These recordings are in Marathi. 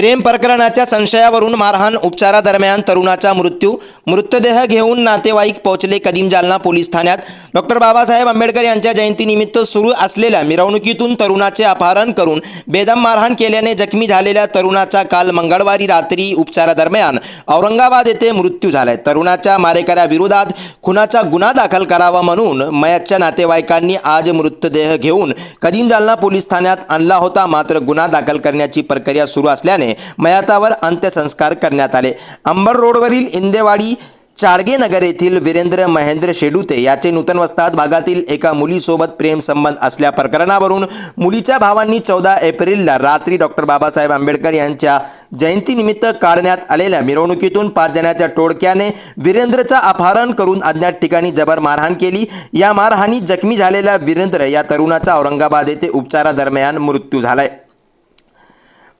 प्रेम प्रकरणाच्या संशयावरून मारहाण उपचारादरम्यान तरुणाचा मृत्यू मृतदेह घेऊन नातेवाईक पोहोचले कदीम जालना पोलीस ठाण्यात. डॉक्टर बाबासाहेब आंबेडकर यांच्या जयंतीनिमित्त सुरू असलेल्या मिरवणुकीतून तरुणाचे अपहरण करून बेदम मारहाण केल्याने जखमी झालेल्या तरुणाचा काल मंगळवारी रात्री उपचारादरम्यान औरंगाबाद येथे मृत्यू झालाय. तरुणाच्या मारेकऱ्याविरोधात खुनाचा गुन्हा दाखल करावा म्हणून मयतच्या नातेवाईकांनी आज मृतदेह घेऊन कदीम जालना पोलीस ठाण्यात आणला होता. मात्र गुन्हा दाखल करण्याची प्रक्रिया सुरू असल्याने मयातावर अंत्यसंस्कार करण्यात आले. अंबर रोडवरील इंदेवाडी चाडगे नगर येथील वीरेंद्र महेंद्र शेडुते याचे नूतन वस्ताद भागातील एका मुलीसोबत प्रेमसंबंध असल्या प्रकरणावरून मुलीच्या भावांनी चौदा एप्रिलला रात्री डॉक्टर बाबासाहेब आंबेडकर यांच्या जयंतीनिमित्त काढण्यात आलेल्या मिरवणुकीतून पाच जणांच्या टोळक्याने वीरेंद्रचा अपहरण करून अज्ञात ठिकाणी जबर मारहाण केली. या मारहाणीत जखमी झालेला वीरेंद्र या तरुणाचा औरंगाबाद येथे उपचारादरम्यान मृत्यू झालाय.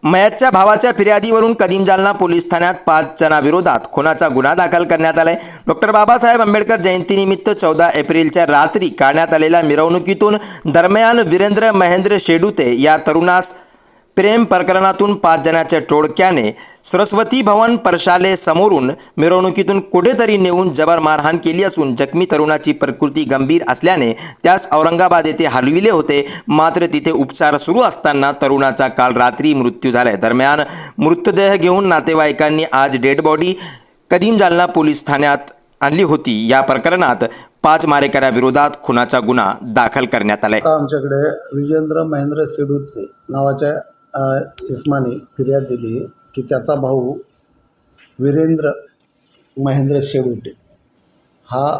मयतच्या भावाच्या फिर्यादीवरून कदीम जालना पोलीस ठाण्यात पाच जणांविरोधात खुनाचा गुन्हा दाखल करण्यात आलाय. डॉक्टर बाबासाहेब आंबेडकर जयंतीनिमित्त चौदा एप्रिलच्या रात्री काढण्यात आलेल्या मिरवणुकीतून दरम्यान वीरेंद्र महेंद्र शेडुते या तरुणास प्रेम प्रकरणातून पाच जणांच्या टोळक्याने सरस्वती भवन परशाले समोरून मिरवणुकीतून कुठेतरी नेऊन जबर मारहाण केली असून जखमी तरुणाची प्रकृती गंभीर असल्याने त्यास औरंगाबाद येथे हलविले होते. मात्र तिथे उपचार सुरू असताना तरुणाचा काल रात्री मृत्यू झालाय. दरम्यान मृतदेह घेऊन नातेवाईकांनी आज डेड बॉडी कदीम जालना पोलीस ठाण्यात आणली होती. या प्रकरणात पाच मारेकऱ्याविरोधात खुनाचा गुन्हा दाखल करण्यात आलाय. आमच्याकडे विजेंद्र महेंद्र सिडूतले नावाच्या इस्माने फिर्याद दिली की त्याचा भाऊ वीरेंद्र महेंद्र शेळुटे हा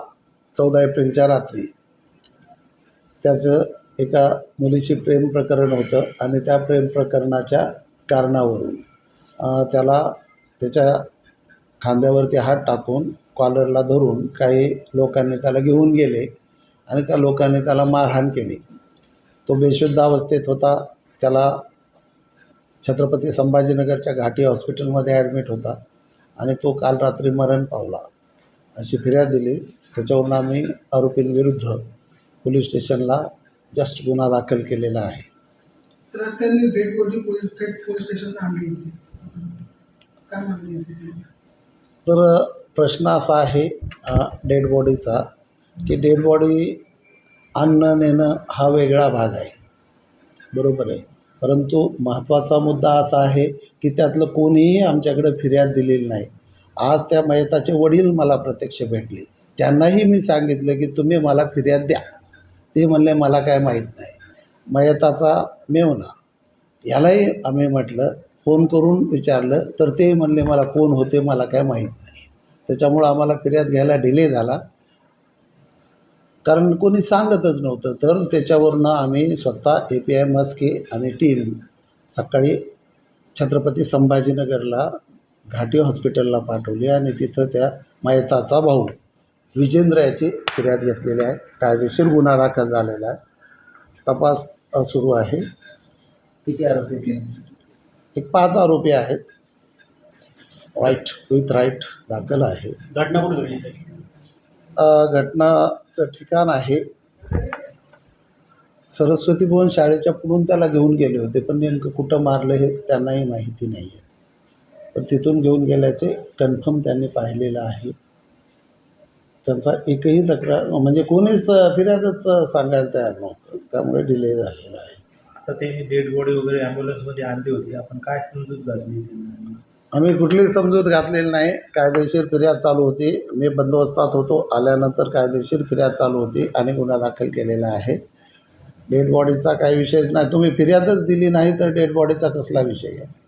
चौदा एप्रिलच्या रात्री त्याचं एका मुलीशी प्रेम प्रकरण होतं आणि त्या प्रेम प्रकरणाच्या कारणावरून त्याला त्याच्या खांद्यावरती हात टाकून कॉलरला धरून काही लोकांनी त्याला घेऊन गेले आणि त्या लोकांनी त्याला मारहाण केली. तो बेशुद्ध अवस्थेत होता. त्याला छत्रपती संभाजीनगरच्या घाटी हॉस्पिटलमध्ये ॲडमिट होता आणि तो काल रात्री मरण पावला. अशी फिर्याद दिली. त्याच्यावरून आम्ही आरोपींविरुद्ध पोलीस स्टेशनला जस्ट गुन्हा दाखल केलेला आहे. तर त्यांनी डेड बॉडी पोलीस थेट पोलीस स्टेशनला आणली होती. काय मागणी होती त्यांची? तर प्रश्न असा आहे डेड बॉडीचा की डेड बॉडी आणणं नेणं हा वेगळा भाग आहे. बरोबर आहे. परंतु महत्त्वाचा मुद्दा असा आहे की त्यातलं कोणीही आमच्याकडे फिर्याद दिलेली नाही. आज त्या मयताचे वडील मला प्रत्यक्ष भेटले. त्यांनाही मी सांगितलं की तुम्ही मला फिर्याद द्या. ते म्हणले मला काय माहीत नाही. मयताचा मेवना. यालाही आम्ही म्हटलं फोन करून विचारलं तर ते म्हणले मला कोण होते? मला काय माहीत नाही. त्याच्यामुळं आम्हाला फिर्याद घ्यायला डिले झाला. कारण कोणी सांगतच नव्हतं. तर त्याच्यावरनं आम्ही स्वतः ए पी आय मस्के आणि टीम सकाळी छत्रपती संभाजीनगरला घाटी हॉस्पिटलला पाठवली आणि तिथं त्या मयताचा भाऊ विजेंद्र याची फिर्याद घेतलेली आहे. कायदेशीर गुन्हा दाखल झालेला आहे. तपास सुरू आहे. किती आरोपी एक पाच आरोपी आहेत. राईट विथ राईट दाखल आहे. घटना कुठे घडली घटनाचं ठिकाण आहे. सरस्वती भुवन शाळेच्या पुढून त्याला घेऊन गेले होते पण नेमकं कुठं मारलं हे त्यांनाही माहिती नाही आहे पण तिथून घेऊन गेल्याचे कन्फर्म त्यांनी पाहिलेलं आहे. त्यांचा एकही तक्रार म्हणजे कोणीच फिर्यादच सांगायला तयार नव्हतं त्यामुळे डिले झालेला आहे. तर ते डेड बॉडी वगैरे ॲम्ब्युलन्समध्ये आणली होती. आपण काय समजूत घातली? आम्ही कुठलीही समजूत घातलेली नाही. कायदेशीर फिर्याद चालू होती. मी बंदोबस्तात होतो. आल्यानंतर कायदेशीर फिर्याद चालू होती आणि गुन्हा दाखल केलेला आहे. डेड बॉडीचा काही विषयच नाही. तुम्ही फिर्यादच दिली नाही तर डेड बॉडीचा कसला विषय आहे?